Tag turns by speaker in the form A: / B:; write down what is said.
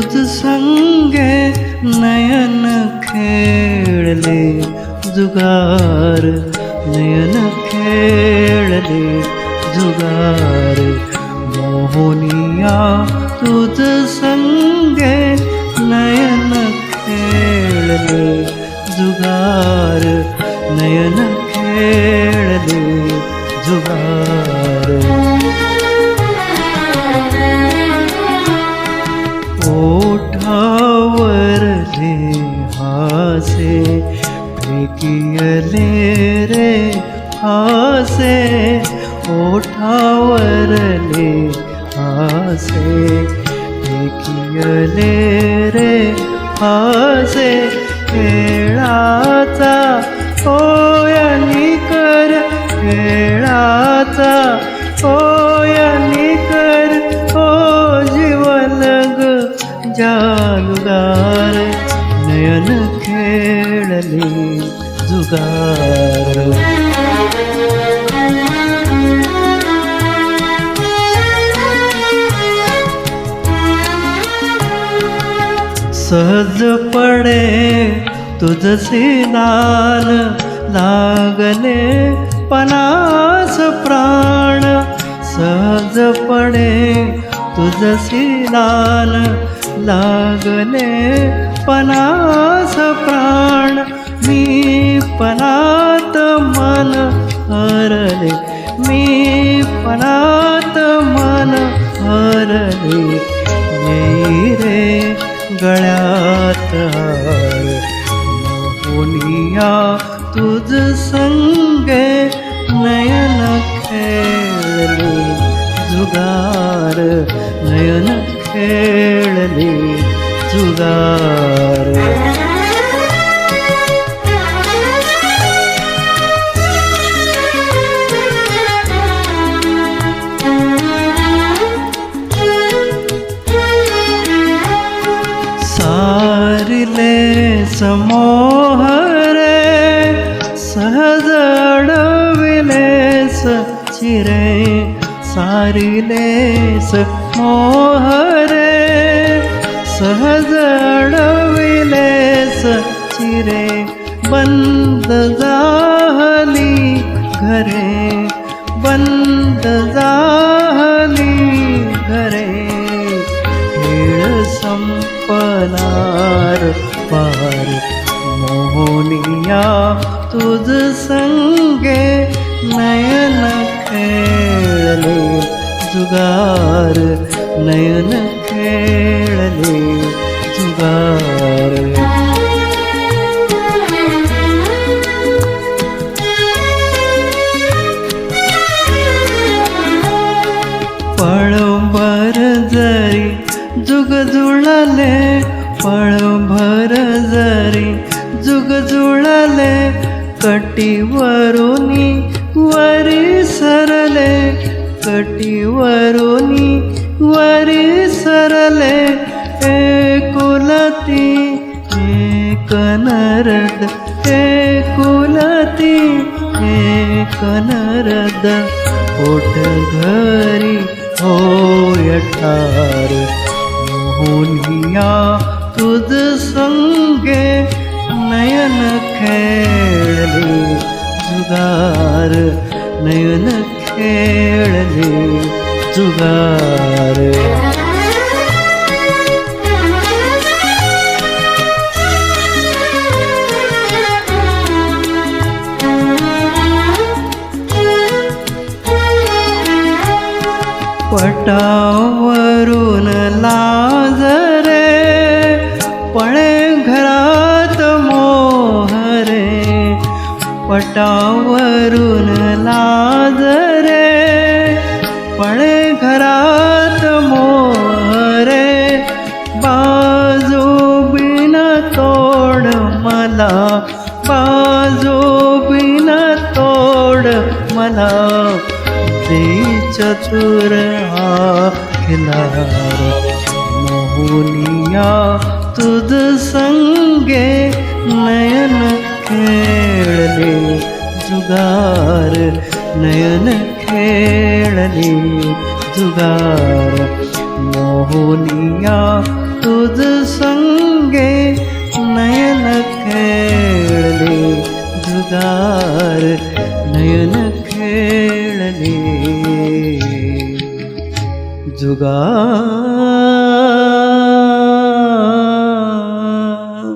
A: मोहनिया तुझ संगे नयन खेळले जुगार नयन खेळले जुगार मोहनिया तुझ संगे नयन खेळले जुगार नयन खेळले जुगार फेकियले रे हासे ओठावरले हासे फेकियले रे हासे खेळाचा होयनी कर खेळाचा होयनी कर हो जीवन ग जुगार सहज पडे तुझसे नाल लागले पनास प्राण. सहज पडे तुझसे नाल लागले पनास प्राण. मी पणात मन हरले मी पणात मन हरले येई रे गळ्यात होनिया तुझ संगे नयन खेळले जुगार नयन खेळले जुगार. समोहरे सहजविस चिरे सारस मोहरे हरे चिरे चिरे बलगालि घरे। ನಂಗೆ ನಯನ ಕೇಳಲು ಜುಗಾರ ನಯನ ಕೇಳಲು ಜುಗಾರ പഴം ഭരതരി ജുഗതുളലെ പഴം ഭരതരി ജുഗതുളലെ कटी वारि क्वरिसरले कटीवरो क्वरिसरले ए कुलती एद ए कुलती एकरदघरि ओनया तु सङ्गे नयन खेळले जुगार नयन खेळले जुगार पटावरून पण घरात मोहरे बाजू बिन तोड मला बाजू बिन तोड मला. दे चतुर हा खिलार मोहनिया तुद संगे नयन खेळले जुगार नयन जुगार मोहनिया तुझ संगे नयन खेळले जुगार नयन खेळले जुगार